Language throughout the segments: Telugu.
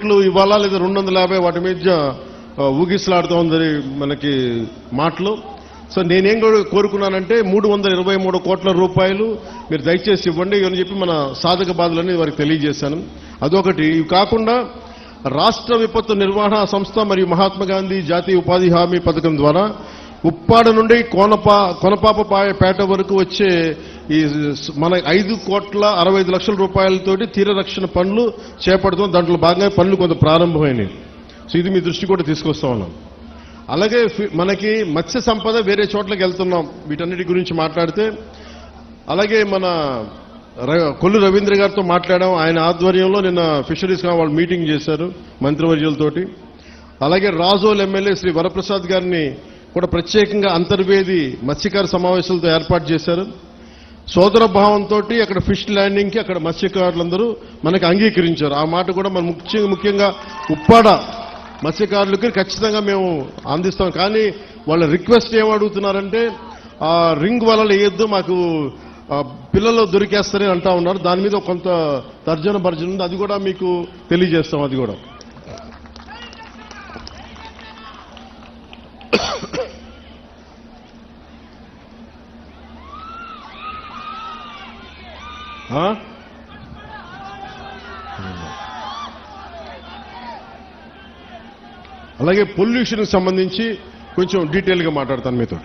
కోట్లు ఇవ్వాలా లేదా రెండు వందల యాభై వాటి మీద ఆ, ఊగిసలాడుతూ ఉందని మనకి మాటలు. సో నేనేం కూడా కోరుకున్నానంటే మూడు వందల ఇరవై మూడు కోట్ల రూపాయలు మీరు దయచేసి ఇవ్వండి అని చెప్పి మన సాధక బాధలని వారికి తెలియజేశాను. అదొకటి. ఇవి కాకుండా రాష్ట్ర విపత్తు నిర్వహణ సంస్థ మరియు మహాత్మా గాంధీ జాతీయ ఉపాధి హామీ పథకం ద్వారా ఉప్పాడ నుండి కోనపా కొనపాపపాయ పేట వరకు వచ్చే ఈ మన ఐదు కోట్ల అరవై ఐదు లక్షల రూపాయలతోటి తీర రక్షణ పనులు చేపడుతున్నాం దాంట్లో భాగంగా పనులు కొంత ప్రారంభమైనవి సో ఇది మీ దృష్టి కూడా తీసుకొస్తా ఉన్నాం. అలాగే ఫి- మనకి మత్స్య సంపద వేరే చోట్లకి వెళ్తున్నాం. వీటన్నిటి గురించి మాట్లాడితే అలాగే మన కొల్లు రవీంద్ర గారితో మాట్లాడాం. ఆయన ఆధ్వర్యంలో నిన్న ఫిషరీస్ వాళ్ళు మీటింగ్ చేశారు మంత్రివర్యులతోటి. అలాగే రాజోల్ ఎమ్మెల్యే శ్రీ వరప్రసాద్ గారిని కూడా ప్రత్యేకంగా అంతర్వేది మత్స్యకార సమావేశాలతో ఏర్పాటు చేశారు. సోదర భావంతో అక్కడ ఫిష్ ల్యాండింగ్కి అక్కడ మత్స్యకారులందరూ మనకి అంగీకరించారు. ఆ మాట కూడా మన ముఖ్యంగా ముఖ్యంగా ఉప్పాడ మత్స్యకారులకి ఖచ్చితంగా మేము అందిస్తాం. కానీ వాళ్ళ రిక్వెస్ట్ ఏమడుగుతున్నారంటే అడుగుతున్నారంటే ఆ రింగ్ వలలు వేయొద్దు మాకు పిల్లలు దొరికేస్తారని అంటా ఉన్నారు. దాని మీద కొంత తర్జన భర్జన ఉంది. అది కూడా మీకు తెలియజేస్తాం. అది కూడా. అలాగే పొల్యూషన్ సంబంధించి కొంచెం డీటెయిల్గా మాట్లాడతాను మీతో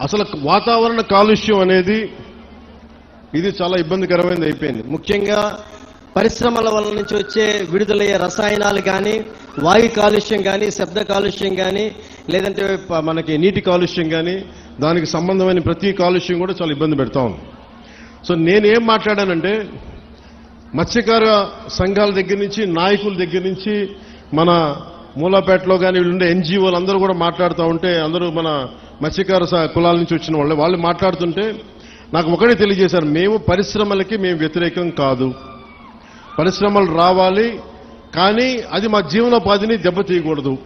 అసలు వాతావరణ కాలుష్యం అనేది ఇది చాలా ఇబ్బందికరమైనది అయిపోయింది. ముఖ్యంగా పరిశ్రమల వల్ల నుంచి వచ్చే విడుదలయ్యే రసాయనాలు కానీ వాయు కాలుష్యం కానీ శబ్ద కాలుష్యం కానీ లేదంటే మనకి నీటి కాలుష్యం కానీ దానికి సంబంధమైన ప్రతి కాలుష్యం కూడా చాలా ఇబ్బంది పెడతా ఉంది. సో నేనేం మాట్లాడానంటే మత్స్యకార సంఘాల దగ్గర నుంచి నాయకుల దగ్గర నుంచి మన మూలాపేటలో కానీ వీళ్ళుండే ఎన్జిఓలు అందరూ కూడా మాట్లాడుతూ ఉంటే అందరూ మన మత్స్యకార కులాల నుంచి వచ్చిన వాళ్ళే వాళ్ళు మాట్లాడుతుంటే నాకు ఒకటే తెలియజేశారు మేము పరిశ్రమలకి మేము వ్యతిరేకం కాదు. పరిశ్రమలు రావాలి కానీ అది మా జీవనోపాధిని దెబ్బతీయకూడదు.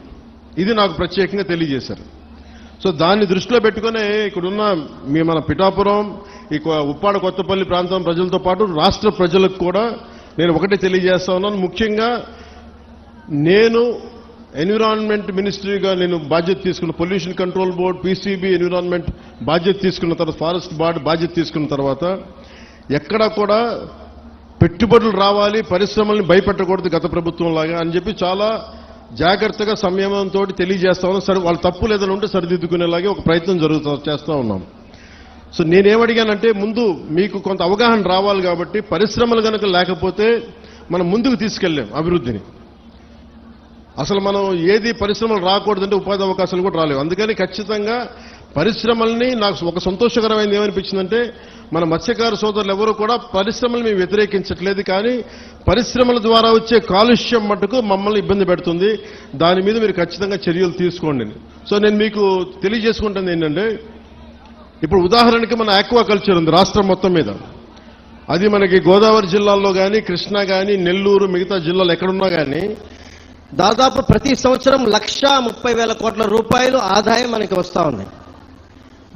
ఇది నాకు ప్రత్యేకంగా తెలియజేశారు. సో దాన్ని దృష్టిలో పెట్టుకునే ఇక్కడున్న మీ మన పిఠాపురం ఈ ఉప్పాడ కొత్తపల్లి ప్రాంతం ప్రజలతో పాటు రాష్ట్ర ప్రజలకు కూడా నేను ఒకటే తెలియజేస్తా ఉన్నాను. ముఖ్యంగా నేను ఎన్విరాన్మెంట్ మినిస్ట్రీగా నేను బాధ్యత తీసుకున్న pollution control board PCB environment బాధ్యత తీసుకున్న తర్వాత ఫారెస్ట్ బార్డ్ బాధ్యత తీసుకున్న తర్వాత ఎక్కడా కూడా పెట్టుబడులు రావాలి పరిశ్రమల్ని భయపెట్టకూడదు గత ప్రభుత్వం లాగా అని చెప్పి చాలా జాగ్రత్తగా సంయమంతో తెలియజేస్తా ఉన్నాం. సరే వాళ్ళు తప్పు లేదని ఉంటే సరిదిద్దుకునేలాగే ఒక ప్రయత్నం జరుగుతూ చేస్తూ ఉన్నాం. సో నేనేమడిగానంటే ముందు మీకు కొంత అవగాహన రావాలి కాబట్టి పరిశ్రమలు కనుక లేకపోతే మనం ముందుకు తీసుకెళ్ళాం అభివృద్ధిని. అసలు మనం ఏది పరిశ్రమలు రాకూడదంటే ఉపాధి అవకాశాలు కూడా రాలేవు. అందుకని ఖచ్చితంగా పరిశ్రమల్ని నాకు ఒక సంతోషకరమైనది ఏమనిపించిందంటే మన మత్స్యకార సోదరులు ఎవరు కూడా పరిశ్రమలు మేము వ్యతిరేకించట్లేదు కానీ పరిశ్రమల ద్వారా వచ్చే కాలుష్యం మటుకు మమ్మల్ని ఇబ్బంది పెడుతుంది. దాని మీద మీరు ఖచ్చితంగా చర్యలు తీసుకోండి. సో నేను మీకు తెలియజేసుకుంటుంది ఏంటంటే ఇప్పుడు ఉదాహరణకి మన ఆక్వా కల్చర్ ఉంది రాష్ట్రం మొత్తం మీద. అది మనకి గోదావరి జిల్లాల్లో కానీ కృష్ణా కానీ నెల్లూరు మిగతా జిల్లాలు ఎక్కడున్నా కానీ దాదాపు ప్రతి సంవత్సరం లక్ష ముప్పై వేల కోట్ల రూపాయలు ఆదాయం మనకి వస్తూ ఉంది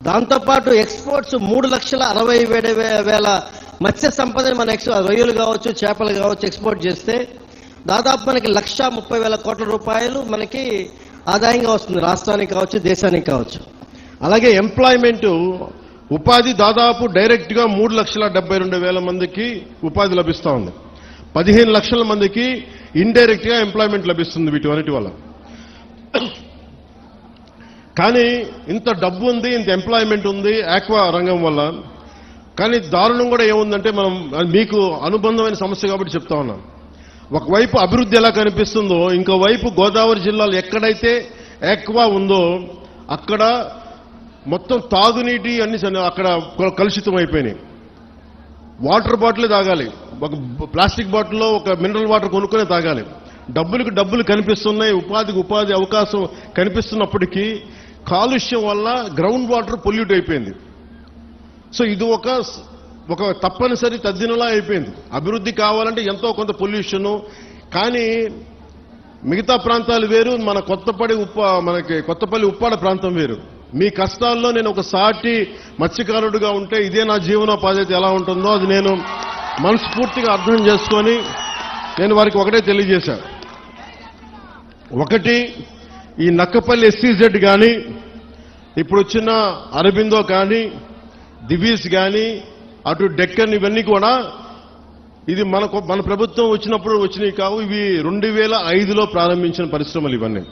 దాంతోపాటు ఎక్స్పోర్ట్స్ మూడు లక్షల అరవై వేల వేల మత్స్య సంపదని మన ఎక్స్ రొయ్యలు కావచ్చు చేపలు కావచ్చు ఎక్స్పోర్ట్ చేస్తే దాదాపు మనకి లక్ష ముప్పై వేల కోట్ల రూపాయలు మనకి ఆదాయంగా వస్తుంది రాష్ట్రానికి కావచ్చు దేశానికి కావచ్చు. అలాగే ఎంప్లాయ్మెంటు ఉపాధి దాదాపు డైరెక్ట్గా మూడు లక్షల డెబ్బై రెండు వేల మందికి ఉపాధి లభిస్తూ ఉంది. పదిహేను లక్షల మందికి ఇండైరెక్ట్గా ఎంప్లాయ్మెంట్ లభిస్తుంది వీటి అన్నిటి వల్ల. కానీ ఇంత డబ్బు ఉంది ఇంత ఎంప్లాయ్మెంట్ ఉంది ఆక్వా రంగం వల్ల. కానీ దారుణం కూడా ఏముందంటే మనం మీకు అనుబంధమైన సమస్య కాబట్టి చెప్తా ఉన్నాం ఒకవైపు అభివృద్ధి ఎలా కనిపిస్తుందో ఇంకోవైపు గోదావరి జిల్లాలో ఎక్కడైతే ఆక్వా ఉందో అక్కడ మొత్తం తాగునీటి అన్ని అక్కడ కలుషితం అయిపోయినాయి. వాటర్ బాటిల్ తాగాలి. ఒక ప్లాస్టిక్ బాటిల్లో ఒక మినరల్ వాటర్ కొనుక్కునే తాగాలి. డబ్బులకు డబ్బులు కనిపిస్తున్నాయి ఉపాధికి ఉపాధి అవకాశం కనిపిస్తున్నప్పటికీ కాలుష్యం వల్ల గ్రౌండ్ వాటర్ పొల్యూట్ అయిపోయింది. సో ఇది ఒక ఒక తప్పనిసరి తద్దినలా అయిపోయింది. అభివృద్ధి కావాలంటే ఎంతో కొంత పొల్యూషను కానీ మిగతా ప్రాంతాలు వేరు మన కొత్తపడి ఉప్ప మనకి కొత్తపల్లి ఉప్పాడ ప్రాంతం వేరు. మీ కష్టాల్లో నేను ఒక సాటి మత్స్యకారుడుగా ఉంటే ఇదే నా జీవనోపాధి అయితే ఎలా ఉంటుందో అది నేను మనస్ఫూర్తిగా అర్థం చేసుకొని నేను వారికి ఒకటే తెలియజేశాను ఒకటి ఈ నక్కపల్లి ఎస్సీజెడ్ కానీ ఇప్పుడు వచ్చిన అరబిందో కానీ దివీస్ కానీ అటు డెక్కన్ ఇవన్నీ కూడా ఇది మనకు మన ప్రభుత్వం వచ్చినప్పుడు వచ్చినవి కావు. ఇవి రెండు వేల ఐదులో ప్రారంభించిన పరిశ్రమలు ఇవన్నీ.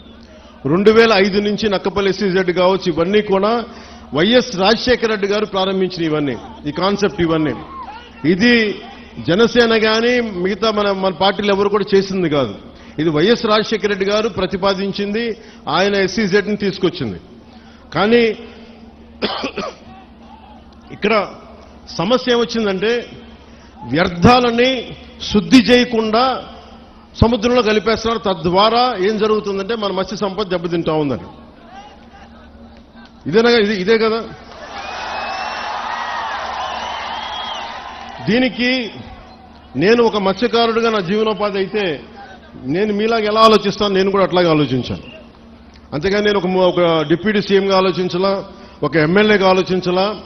రెండు వేల ఐదు నుంచి నక్కపల్లి ఎస్సీజెడ్ కావచ్చు ఇవన్నీ కూడా వైఎస్ రాజశేఖర రెడ్డి గారు ప్రారంభించిన ఇవన్నీ ఈ కాన్సెప్ట్ ఇవన్నీ. ఇది జనసేన కానీ మిగతా మన మన పార్టీలు ఎవరు కూడా చేసింది కాదు. ఇది వైఎస్ రాజశేఖర రెడ్డి గారు ప్రతిపాదించింది ఆయన ఎస్సీజెడ్ని తీసుకొచ్చింది. కానీ ఇక్కడ సమస్య ఏమొచ్చిందంటే వ్యర్థాలని శుద్ధి చేయకుండా సముద్రంలో కలిపేస్తున్నారు. తద్వారా ఏం జరుగుతుందంటే మన మత్స్య సంపద దెబ్బతింటా ఉందని. ఇదేనా ఇది ఇదే కదా? దీనికి నేను ఒక మత్స్యకారుడిగా నా జీవనోపాధి అయితే నేను మీలాగా ఎలా ఆలోచిస్తాను? నేను కూడా అట్లాగే ఆలోచించాను. అంతేగాని నేను ఒక ఒక డిప్యూటీ సీఎంగా ఆలోచించాలా ఒక ఎమ్మెల్యేగా ఆలోచించాలా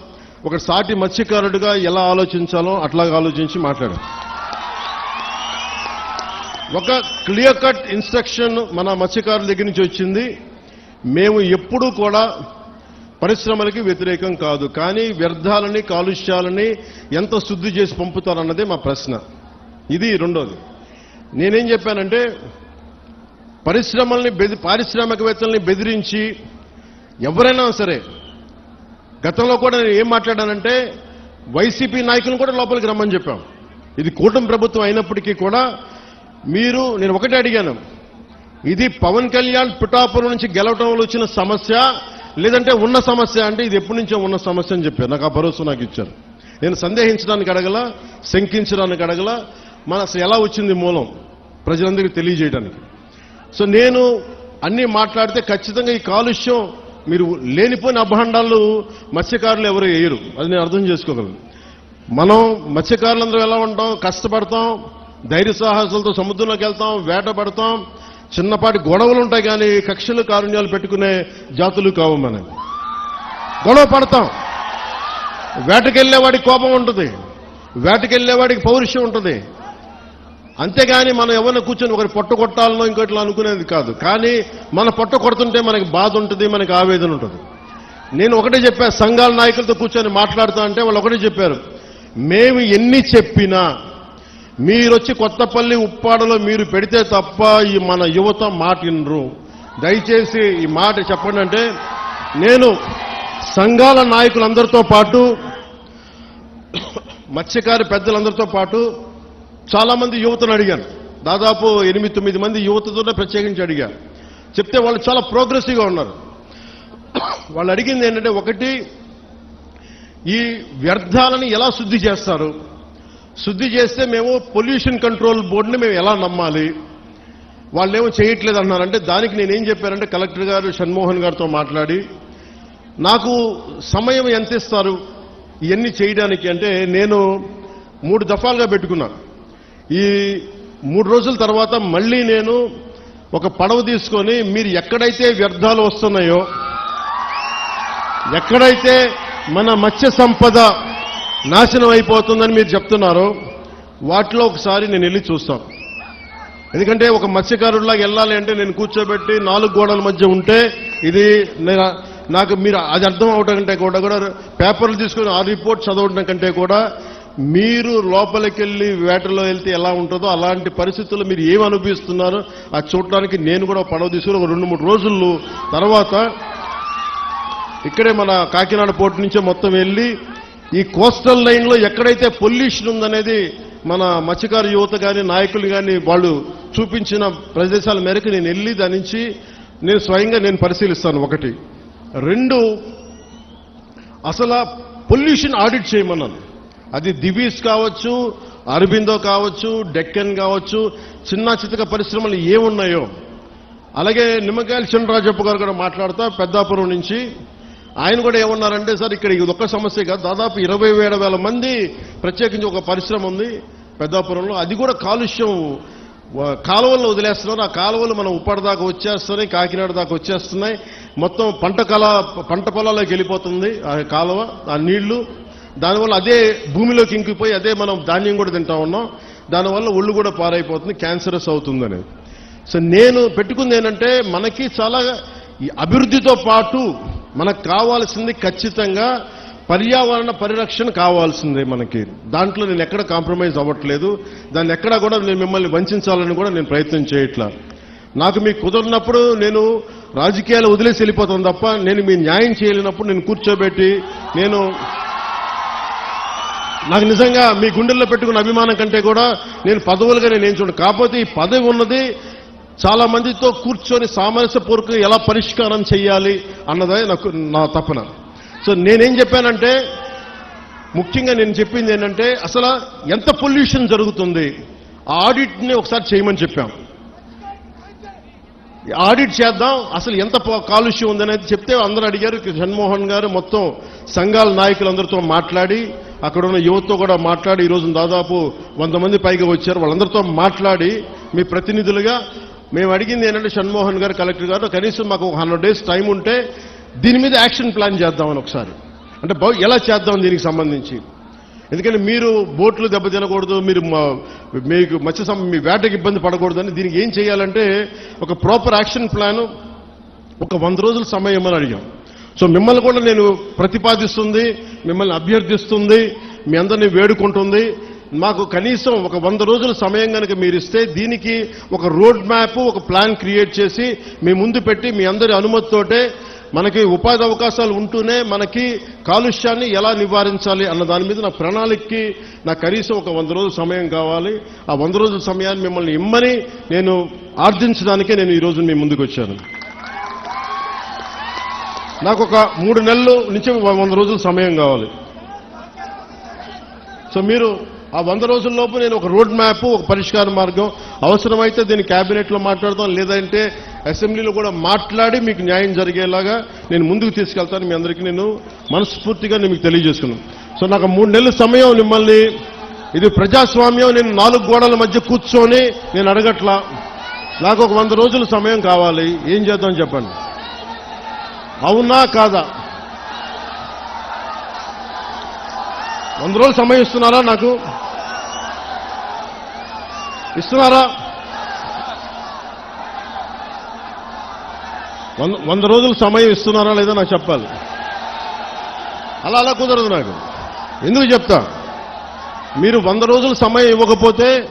ఒక సాటి మత్స్యకారుడిగా ఎలా ఆలోచించాలో అట్లాగా ఆలోచించి మాట్లాడాను. ఒక క్లియర్ కట్ ఇన్స్ట్రక్షన్ మన మత్స్యకారుల దగ్గర నుంచి వచ్చింది. మేము ఎప్పుడూ కూడా పరిశ్రమలకి వ్యతిరేకం కాదు. కానీ వ్యర్థాలని కాలుష్యాలని ఎంత శుద్ధి చేసి పంపుతారన్నదే మా ప్రశ్న. ఇది రెండోది. నేనేం చెప్పానంటే పరిశ్రమల్ని బెది పారిశ్రామికవేత్తల్ని బెదిరించి ఎవరైనా సరే గతంలో కూడా నేను ఏం మాట్లాడానంటే వైసీపీ నాయకులను కూడా లోపలికి రమ్మని చెప్పాం. ఇది కూటమి ప్రభుత్వం అయినప్పటికీ కూడా మీరు నేను ఒకటే అడిగాను. ఇది పవన్ కళ్యాణ్ పిఠాపురం నుంచి గెలవటంలో వచ్చిన సమస్య లేదంటే ఉన్న సమస్య అంటే ఇది ఎప్పటి నుంచో ఉన్న సమస్య అని చెప్పారు. నాకు ఆ భరోసా నాకు ఇచ్చారు. నేను సందేహించడానికి అడగల శంకించడానికి అడగల మన అసలు ఎలా వచ్చింది మూలం? ప్రజలందరికీ తెలియజేయడానికి. సో నేను అన్నీ మాట్లాడితే ఖచ్చితంగా ఈ కాలుష్యం మీరు లేనిపోయిన అభాండాలు మత్స్యకారులు ఎవరు వేయరు. అది నేను అర్థం చేసుకోగలను. మనం మత్స్యకారులందరూ ఎలా ఉంటాం? కష్టపడతాం ధైర్య సాహసాలతో సముద్రంలోకి వెళ్తాం వేట పడతాం. చిన్నపాటి గొడవలు ఉంటాయి కానీ కక్షలు కారుణ్యాలు పెట్టుకునే జాతులు కావు మనం గొడవ పడతాం. వేటకెళ్ళేవాడికి కోపం ఉంటుంది. వేటకెళ్ళేవాడికి పౌరుషం ఉంటుంది. అంతేగాని మనం ఎవరిని కూర్చొని ఒకరి పొట్ట కొట్టాలనో ఇంకోట్లా అనుకునేది కాదు. కానీ మన పొట్ట కొడుతుంటే మనకి బాధ ఉంటుంది మనకి ఆవేదన ఉంటుంది. నేను ఒకటే చెప్పాను సంఘాల నాయకులతో కూర్చొని మాట్లాడుతా అంటే వాళ్ళు ఒకటే చెప్పారు. మేము ఎన్ని చెప్పినా మీరొచ్చి కొత్తపల్లి ఉప్పాడలో మీరు పెడితే తప్ప ఈ మన యువత మాటినరు. దయచేసి ఈ మాట చెప్పండి అంటే నేను సంఘాల నాయకులందరితో పాటు మత్స్యకారి పెద్దలందరితో పాటు చాలా మంది యువతను అడిగాను దాదాపు ఎనిమిది తొమ్మిది మంది యువతతోనే ప్రత్యేకించి అడిగాను చెప్తే వాళ్ళు చాలా ప్రోగ్రెసివ్గా ఉన్నారు. వాళ్ళు అడిగింది ఏంటంటే ఒకటి ఈ వ్యర్థాలని ఎలా శుద్ధి చేస్తారు? శుద్ధి చేస్తే మేము పొల్యూషన్ కంట్రోల్ బోర్డుని మేము ఎలా నమ్మాలి? వాళ్ళేమో చేయట్లేదు అన్నారంటే దానికి నేనేం చెప్పానంటే కలెక్టర్ గారు షణ్మోహన్ గారితో మాట్లాడి నాకు సమయం ఎంత ఇస్తారు? ఇవన్నీ చేయడానికి అంటే నేను మూడు దఫాలుగా పెట్టుకున్నాను ఈ మూడు రోజుల తర్వాత మళ్ళీ నేను ఒక పడవ తీసుకొని మీరు ఎక్కడైతే వ్యర్థాలు వస్తున్నాయో ఎక్కడైతే మన మత్స్య సంపద నాశనం అయిపోతుందని మీరు చెప్తున్నారో వాటిలో ఒకసారి నేను వెళ్ళి చూస్తాను. ఎందుకంటే ఒక మత్స్యకారుడిలాగా వెళ్ళాలి అంటే నేను కూర్చోబెట్టి నాలుగు గోడల మధ్య ఉంటే ఇది నేను- నాకు మీరు అది అర్థం అవటం కంటే కూడా కూడా పేపర్లు తీసుకొని ఆ రిపోర్ట్ చదవడం కంటే కూడా మీరు లోపలికెళ్ళి వేటలో వెళ్తే ఎలా ఉంటుందో అలాంటి పరిస్థితుల్లో మీరు ఏం అనుభవిస్తున్నారో? అది చూడడానికి నేను కూడా పడవ తీసుకుని ఒక రెండు మూడు రోజులు తర్వాత ఇక్కడే మన కాకినాడ పోర్టు నుంచే మొత్తం వెళ్ళి ఈ కోస్టల్ లైన్లో ఎక్కడైతే పొల్యూషన్ ఉందనేది మన మత్స్యకారు యువత కానీ నాయకులు కానీ వాళ్ళు చూపించిన ప్రదేశాల మేరకు నేను వెళ్ళి దాని నుంచి నేను స్వయంగా నేను పరిశీలిస్తాను ఒకటి. రెండు అసలు పొల్యూషన్ ఆడిట్ చేయమన్నాను. అది దివీస్ కావచ్చు అరబిందో కావచ్చు డెక్కన్ కావచ్చు చిన్న చితక పరిశ్రమలు ఏమున్నాయో. అలాగే నిమ్మకాయల చిన్నరాజప్ప గారు కూడా మాట్లాడుతా పెద్దాపురం నుంచి. ఆయన కూడా ఏమన్నారంటే సార్ ఇక్కడ ఇది ఒక్క సమస్య కాదు. దాదాపు ఇరవై ఏడు వేల మంది ప్రత్యేకించి ఒక పరిశ్రమ ఉంది పెద్దాపురంలో. అది కూడా కాలుష్యం వ- కాలువల్లో వదిలేస్తున్నారు. ఆ కాలువలు మనం ఉప్పాడ దాకా వచ్చేస్తున్నాయి కాకినాడ దాకా వచ్చేస్తున్నాయి. మొత్తం పంట కళ పంట పొలాల్లోకి వెళ్ళిపోతుంది ఆ కాలువ ఆ నీళ్ళు. దానివల్ల అదే భూమిలోకి ఇంకిపోయి అదే మనం ధాన్యం కూడా తింటా ఉన్నాం. దానివల్ల ఒళ్ళు కూడా పారైపోతుంది క్యాన్సరస్ అవుతుందని సో నేను పెట్టుకుంది ఏంటంటే మనకి చాలా ఈ అభివృద్ధితో పాటు మనకు కావాల్సింది ఖచ్చితంగా పర్యావరణ పరిరక్షణ కావాల్సిందే మనకి. దాంట్లో నేను ఎక్కడ కాంప్రమైజ్ అవ్వట్లేదు. దాన్ని ఎక్కడా కూడా నేను మిమ్మల్ని వంచాలని కూడా నేను ప్రయత్నం చేయట్లా. నాకు మీకు కుదరినప్పుడు నేను రాజకీయాలు వదిలేసి వెళ్ళిపోతాను తప్ప నేను మీ న్యాయం చేయలేనప్పుడు నేను కూర్చోబెట్టి నేను నాకు నిజంగా మీ గుండెల్లో పెట్టుకున్న అభిమానం కంటే కూడా నేను పదవులుగా నేను ఏం చూడను. కాకపోతే ఈ పదవి ఉన్నది చాలా మందితో కూర్చొని సామరస్యపూర్వకంగా ఎలా పరిష్కారం చేయాలి అన్నదే నాకు నా తపన. సో నేనేం చెప్పానంటే ముఖ్యంగా నేను చెప్పింది ఏంటంటే అసలు ఎంత పొల్యూషన్ జరుగుతుంది ఆ ఆడిట్ని ఒకసారి చేయమని చెప్పాం. ఆడిట్ చేద్దాం అసలు ఎంత కాలుష్యం ఉందనేది చెప్తే అందరూ అడిగారు. జగన్మోహన్ గారు మొత్తం సంఘాల నాయకులందరితో మాట్లాడి అక్కడ ఉన్న యువతతో కూడా మాట్లాడి ఈ రోజు దాదాపు వంద మంది పైగా వచ్చారు. వాళ్ళందరితో మాట్లాడి మీ ప్రతినిధులుగా మేము అడిగింది ఏంటంటే షణ్మోహన్ గారు కలెక్టర్ గారు కనీసం మాకు ఒక హండ్రెడ్ డేస్ టైం ఉంటే దీని మీద యాక్షన్ ప్లాన్ చేద్దామని ఒకసారి. అంటే భవి- ఎలా చేద్దాం దీనికి సంబంధించి? ఎందుకంటే మీరు బోట్లు దెబ్బతినకూడదు మీరు మీకు మత్స్య సం- మీ వేటకి ఇబ్బంది అని దీనికి ఏం చేయాలంటే ఒక ప్రాపర్ యాక్షన్ ప్లాన్ ఒక వంద రోజుల సమయం అని అడిగాం. సో మిమ్మల్ని కూడా నేను ప్రతిపాదిస్తుంది మిమ్మల్ని అభ్యర్థిస్తుంది మీ అందరినీ వేడుకుంటుంది. మాకు కనీసం ఒక వంద రోజుల సమయం కనుక మీరు ఇస్తే దీనికి ఒక రోడ్ మ్యాప్ ఒక ప్లాన్ క్రియేట్ చేసి మీ ముందు పెట్టి మీ అందరి అనుమతితోటే మనకి ఉపాధి అవకాశాలు ఉంటూనే మనకి కాలుష్యాన్ని ఎలా నివారించాలి అన్న దాని మీద నా ప్రణాళికకి నాకు కనీసం ఒక వంద రోజుల సమయం కావాలి. ఆ వంద రోజుల సమయాన్ని మిమ్మల్ని ఇమ్మని నేను ఆర్జించడానికే నేను ఈ రోజు మీ ముందుకు వచ్చాను. నాకు ఒక మూడు నెలలు నుంచి వంద రోజులు సమయం కావాలి. సో మీరు ఆ వంద రోజుల్లోపు నేను ఒక రోడ్ మ్యాప్ ఒక పరిష్కార మార్గం అవసరమైతే దీన్ని క్యాబినెట్లో మాట్లాడతాం లేదంటే అసెంబ్లీలో కూడా మాట్లాడి మీకు న్యాయం జరిగేలాగా నేను ముందుకు తీసుకెళ్తాను. మీ అందరికీ నేను మనస్ఫూర్తిగా నేను మీకు తెలియజేసుకున్నాను సో నాకు మూడు నెలల సమయం మిమ్మల్ని ఇది ప్రజాస్వామ్యం నేను నాలుగు గోడల మధ్య కూర్చొని నేను అడగట్లా. నాకు ఒక వంద రోజుల సమయం కావాలి. ఏం చేద్దాం చెప్పండి? అవునా కాదా? వంద రోజులు సమయం ఇస్తున్నారా నాకు? ఇస్తున్నారా? వంద వంద రోజులు సమయం ఇస్తున్నారా లేదా నాకు చెప్పాలి. అలా అలా కుదరదు నాకు. ఎందుకు చెప్తా? మీరు వంద రోజులు సమయం ఇవ్వకపోతే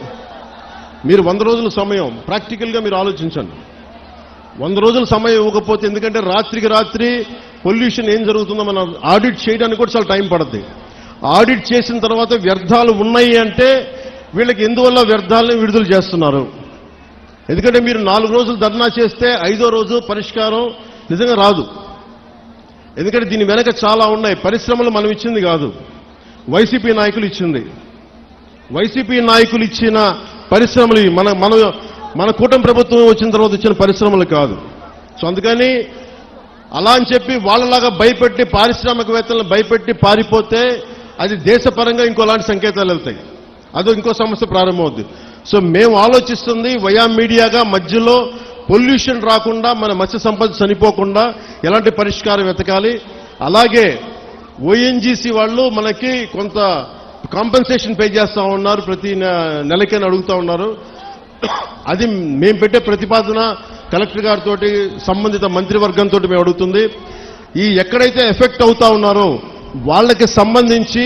మీరు వంద రోజుల సమయం ప్రాక్టికల్గా మీరు ఆలోచించండి. వంద రోజులు సమయం ఇవ్వకపోతే ఎందుకంటే రాత్రికి రాత్రి పొల్యూషన్ ఏం జరుగుతుందో మనం ఆడిట్ చేయడానికి కూడా చాలా టైం పడుతుంది ఆడిట్ చేసిన తర్వాత వ్యర్థాలు ఉన్నాయి అంటే వీళ్ళకి ఎందువల్ల వ్యర్థాలను విడుదల చేస్తున్నారు? ఎందుకంటే మీరు నాలుగు రోజులు ధర్నా చేస్తే ఐదో రోజు పరిష్కారం నిజంగా రాదు. ఎందుకంటే దీని వెనక చాలా ఉన్నాయి. పరిశ్రమలు మనం ఇచ్చింది కాదు. వైసీపీ నాయకులు ఇచ్చింది. వైసీపీ నాయకులు ఇచ్చిన పరిశ్రమలు మన మన మన కూటమి ప్రభుత్వం వచ్చిన తర్వాత వచ్చిన పరిశ్రమలు కాదు. సో అందుకని అలా అని చెప్పి వాళ్ళలాగా భయపెట్టి పారిశ్రామికవేత్తలను భయపెట్టి పారిపోతే అది దేశపరంగా ఇంకోలాంటి సంకేతాలు వెళ్తాయి. అది ఇంకో సమస్య ప్రారంభమవుద్ది. సో మేము ఆలోచిస్తుంది వయా మీడియాగా మధ్యలో పొల్యూషన్ రాకుండా మన మత్స్య సంపద చనిపోకుండా ఎలాంటి పరిష్కారం వెతకాలి. అలాగే ఓఎన్జీసీ వాళ్ళు మనకి కొంత కాంపెన్సేషన్ పే చేస్తా ఉన్నారు. ప్రతి నె- నెలకని అడుగుతా ఉన్నారు. అది మేము పెట్టే ప్రతిపాదన కలెక్టర్ గారితో సంబంధిత మంత్రివర్గంతో మేము అడుగుతుంది. ఈ ఎక్కడైతే ఎఫెక్ట్ అవుతా ఉన్నారో వాళ్ళకి సంబంధించి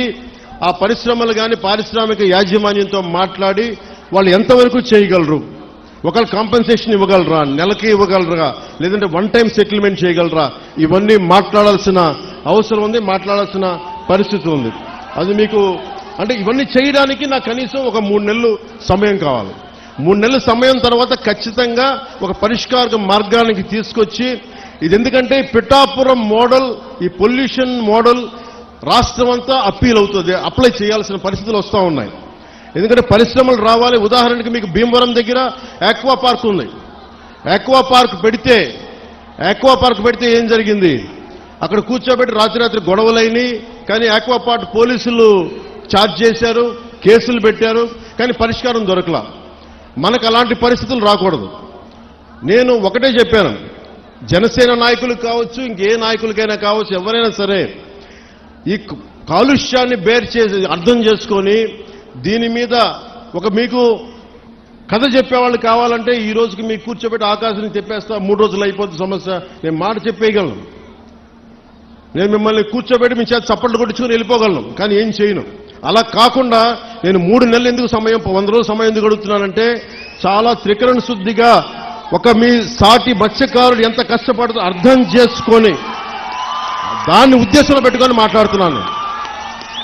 ఆ పరిశ్రమలు కానీ పారిశ్రామిక యాజమాన్యంతో మాట్లాడి వాళ్ళు ఎంతవరకు చేయగలరు? ఒకళ్ళు కాంపెన్సేషన్ ఇవ్వగలరా? నెలకి ఇవ్వగలరా? లేదంటే వన్ టైం సెటిల్మెంట్ చేయగలరా? ఇవన్నీ మాట్లాడాల్సిన అవసరం ఉంది మాట్లాడాల్సిన పరిస్థితి ఉంది. అది మీకు అంటే ఇవన్నీ చేయడానికి నాకు కనీసం ఒక మూడు నెలలు సమయం కావాలి. మూడు నెలల సమయం తర్వాత ఖచ్చితంగా ఒక పరిష్కార మార్గానికి తీసుకొచ్చి ఇది ఎందుకంటే పిఠాపురం మోడల్ ఈ పొల్యూషన్ మోడల్ రాష్ట్రం అంతా అప్పీల్ అవుతుంది అప్లై చేయాల్సిన పరిస్థితులు వస్తూ ఉన్నాయి. ఎందుకంటే పరిశ్రమలు రావాలి. ఉదాహరణకి మీకు భీమవరం దగ్గర ఆక్వా పార్క్ ఉంది. ఆక్వా పార్క్ పెడితే ఆక్వా పార్క్ పెడితే ఏం జరిగింది? అక్కడ కూర్చోబెట్టి రాత్రి రాత్రి గొడవలైనవి కానీ ఆక్వా పార్క్ పోలీసులు ఛార్జ్ చేశారు కేసులు పెట్టారు కానీ పరిష్కారం దొరకలా. మనకు అలాంటి పరిస్థితులు రాకూడదు. నేను ఒకటే చెప్పాను. జనసేన నాయకులకు కావచ్చు ఇంకే నాయకులకైనా కావచ్చు ఎవరైనా సరే ఈ కాలుష్యాన్ని బేర్ చేసి అర్థం చేసుకొని దీని మీద ఒక మీకు కథ చెప్పేవాళ్ళు కావాలంటే ఈ రోజుకి మీకు కూర్చోబెట్టి ఆకాశాన్ని చెప్పేస్తా మూడు రోజులు అయిపోతుంది సమస్య. నేను మాట చెప్పేయగలను. నేను మిమ్మల్ని కూర్చోబెట్టి మీ చేత చప్పట్లు కొట్టించుకుని వెళ్ళిపోగలను. కానీ ఏం చేయను. అలా కాకుండా నేను మూడు నెలలు ఎందుకు సమయం వంద రోజులు సమయం ఎందుకు అడుగుతున్నానంటే చాలా త్రికరణ శుద్ధిగా ఒక మీ సాటి మత్స్యకారుడు ఎంత కష్టపడుతుందో అర్థం చేసుకొని దాన్ని ఉద్దేశంలో పెట్టుకొని మాట్లాడుతున్నాను.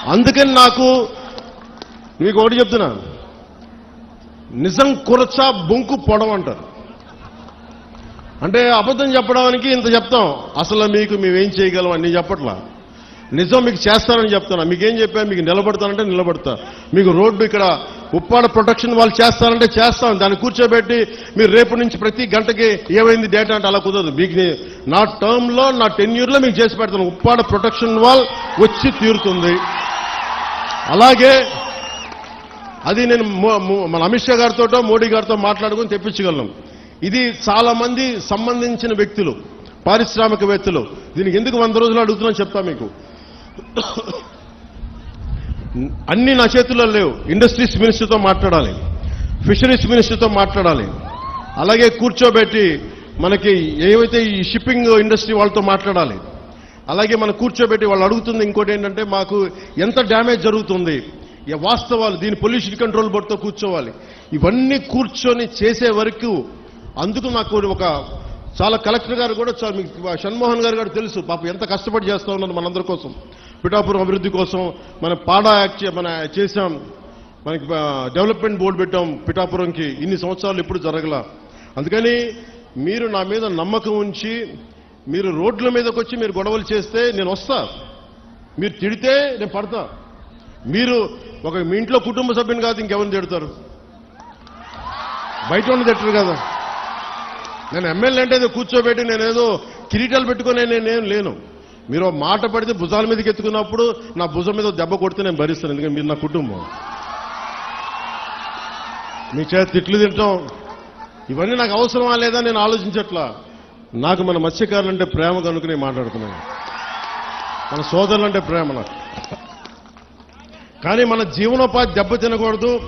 అందుకని నాకు మీకు ఒకటి చెప్తున్నాను నిజం కురచ బొంకు పొడవు అంటారు. అంటే అబద్ధం చెప్పడానికి ఇంత చెప్తాం. అసలు మీకు మేమేం చేయగలం అని చెప్పట్లా. నిజం మీకు చేస్తానని చెప్తున్నా. మీకేం చెప్పా? మీకు నిలబడతానంటే నిలబడతా. మీకు రోడ్డు ఇక్కడ ఉప్పాడ ప్రొటెక్షన్ వాళ్ళు చేస్తారంటే చేస్తాం. దాన్ని కూర్చోబెట్టి మీరు రేపు నుంచి ప్రతి గంటకి ఏమైంది డేటా అంటే అలా కుదరదు. మీకు నా టర్మ్లో నా టెన్యూర్లో మీకు చేసి పెడతాను. ఉప్పాడ ప్రొటెక్షన్ వాల్ వచ్చి తీరుతుంది. అలాగే అది నేను మన అమిత్ షా గారితో మోడీ గారితో మాట్లాడుకుని తెప్పించగలను. ఇది చాలా మంది సంబంధించిన వ్యక్తులు పారిశ్రామికవేత్తలు. దీనికి ఎందుకు వంద రోజులు అడుగుతున్నా చెప్తా మీకు. అన్ని నా చేతుల్లో లేవు. ఇండస్ట్రీస్ మినిస్టర్తో మాట్లాడాలి. ఫిషరీస్ మినిస్టర్తో మాట్లాడాలి. అలాగే కూర్చోబెట్టి మనకి ఏవైతే ఈ షిప్పింగ్ ఇండస్ట్రీ వాళ్ళతో మాట్లాడాలి అలాగే మనం కూర్చోబెట్టి వాళ్ళు అడుగుతుంది ఇంకోటి ఏంటంటే మాకు ఎంత డ్యామేజ్ జరుగుతుంది. ఈ వాస్తవాలు దీని పొల్యూషన్ కంట్రోల్ బోర్డుతో కూర్చోవాలి. ఇవన్నీ కూర్చొని చేసే వరకు అందుకు నాకు ఒక చాలా కలెక్టర్ గారు కూడా మీకు షణ్మోహన్ గారు కూడా తెలుసు పాప ఎంత కష్టపడి చేస్తా ఉన్నారు మనందరి కోసం. పిఠాపురం అభివృద్ధి కోసం మన పాడా యాక్ట్ మన చేశాం. మనకి డెవలప్మెంట్ బోర్డు పెట్టాం పిఠాపురంకి. ఇన్ని సంవత్సరాలు ఎప్పుడు జరగల. అందుకని మీరు నా మీద నమ్మకం ఉంచి మీరు రోడ్ల మీదకి వచ్చి మీరు గొడవలు చేస్తే నేను వస్తా. మీరు తిడితే నేను పడతా. మీరు ఒక మీ ఇంట్లో కుటుంబ సభ్యుని కాదు ఇంకెవరిని తిడతారు? బయట ఉన్న తిట్టరు కదా. నేను ఎమ్మెల్యే అంటే ఏదో కూర్చోబెట్టి నేనేదో కిరీటాలు పెట్టుకునే నేనేం లేను. మీరు మాట పడితే భుజాల మీదకి ఎత్తుకున్నప్పుడు నా భుజం మీద దెబ్బ కొడితే నేను భరిస్తాను. ఎందుకంటే మీరు నా కుటుంబం. మీ చేత తిట్లు తింటాం. ఇవన్నీ నాకు అవసరమా లేదా నేను ఆలోచించట్లా. నాకు మన మత్స్యకారులు అంటే ప్రేమ కనుక నేను మాట్లాడుతున్నాను. మన సోదరులు అంటే ప్రేమ నాకు. కానీ మన జీవనోపాధి దెబ్బ తినకూడదు.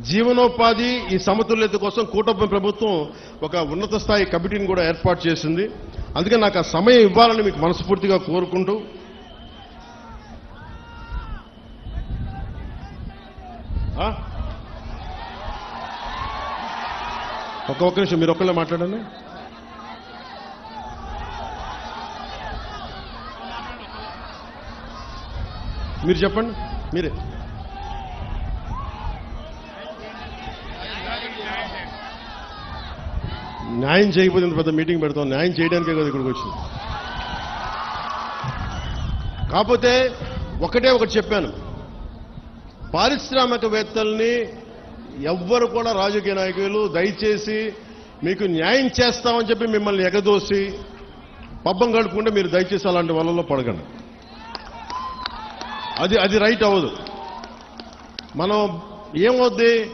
జీవనోపాధి ఈ సమతుల్యత కోసం కూటమి ప్రభుత్వం ఒక ఉన్నత స్థాయి కమిటీని కూడా ఏర్పాటు చేసింది. అందుకే నాకు ఆ సమయం ఇవ్వాలని మీకు మనస్ఫూర్తిగా కోరుకుంటూ ఒక ఒక్క ఒక్క నిమిషం మీరు ఒక్కళ్ళే మాట్లాడండి. మీరు చెప్పండి మీరే. న్యాయం చేయకపోతే ఇంత పెద్ద మీటింగ్ పెడతాం. న్యాయం చేయడానికే కదా ఇక్కడికి వచ్చింది. కాకపోతే ఒకటే ఒకటి చెప్పాను. పారిశ్రామికవేత్తల్ని ఎవ్వరు కూడా రాజకీయ నాయకులు దయచేసి మీకు న్యాయం చేస్తామని చెప్పి మిమ్మల్ని ఎగదోసి పబ్బం గడుపుకుంటే మీరు దయచేసి అలాంటి వలల్లో పడకండి. అది అది రైట్ అవ్వదు. మనం ఏమవుద్ది?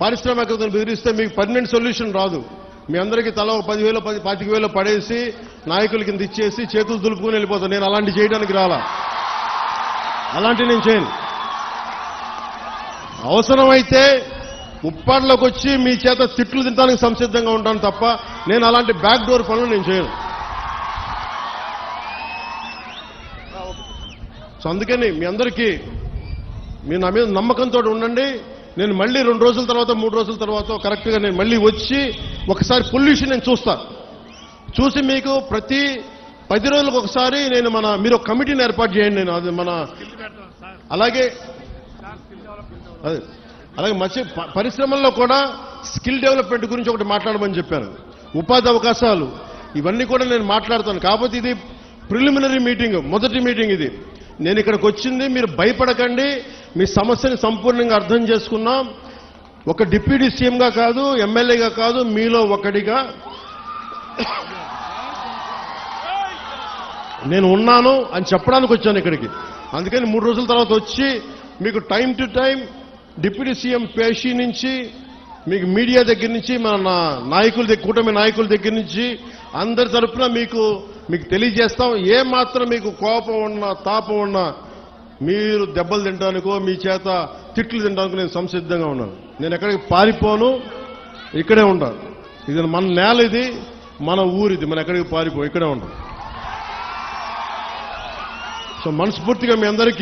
పారిశ్రామికవేత్తలు బెదిరిస్తే మీకు పర్మనెంట్ సొల్యూషన్ రాదు. మీ అందరికీ తల ఒక పదివేలు పది పాతిక వేలు పడేసి నాయకుల కింద ఇచ్చేసి చేతులు దులుపుకొని వెళ్ళిపోతాను నేను అలాంటి చేయడానికి రాలా. అలాంటి నేను చేయను. అవసరమైతే ఉప్పాడ్లోకి వచ్చి మీ చేత తిట్లు తినడానికి సంసిద్ధంగా ఉంటాను తప్ప నేను అలాంటి బ్యాక్ డోర్ పనులు నేను చేయను. సో అందుకని మీ అందరికీ మీరు నా మీద నమ్మకంతో ఉండండి. నేను మళ్ళీ రెండు రోజుల తర్వాత మూడు రోజుల తర్వాత కరెక్ట్గా నేను మళ్ళీ వచ్చి ఒకసారి పొల్యూషన్ నేను చూస్తాను చూసి మీకు ప్రతి పది రోజులకు ఒకసారి నేను మన మీరు ఒక కమిటీని ఏర్పాటు చేయండి నేను అది మన అలాగే అలాగే మత్స్య పరిశ్రమల్లో కూడా స్కిల్ డెవలప్మెంట్ గురించి ఒకటి మాట్లాడమని చెప్పాను ఉపాధి అవకాశాలు ఇవన్నీ కూడా నేను మాట్లాడతాను. కాకపోతే ఇది ప్రిలిమినరీ మీటింగ్ మొదటి మీటింగ్ ఇది. నేను ఇక్కడికి వచ్చింది మీరు భయపడకండి మీ సమస్యని సంపూర్ణంగా అర్థం చేసుకున్నాం. ఒక డిప్యూటీ సీఎంగా కాదు ఎమ్మెల్యేగా కాదు మీలో ఒకటిగా నేను ఉన్నాను అని చెప్పడానికి వచ్చాను ఇక్కడికి. అందుకని మూడు రోజుల తర్వాత వచ్చి మీకు time to time deputy CM పేషీ నుంచి మీకు మీడియా దగ్గర నుంచి మన నా- నాయకుల దగ్గర కూటమి నాయకుల దగ్గర నుంచి అందరి తరఫున మీకు మీకు తెలియజేస్తాం. ఏ మాత్రం మీకు కోపం ఉన్నా తాపం ఉన్నా మీరు దెబ్బలు తినడానికో మీ చేత తిట్లు తినడానికి నేను సంసిద్ధంగా ఉన్నాను. నేను ఎక్కడికి పారిపోను ఇక్కడే ఉంటాను. ఇది మన నేల ఇది మన ఊరిది మన ఎక్కడికి పారిపో ఇక్కడే ఉంటాం. సో మనస్ఫూర్తిగా మీ అందరికీ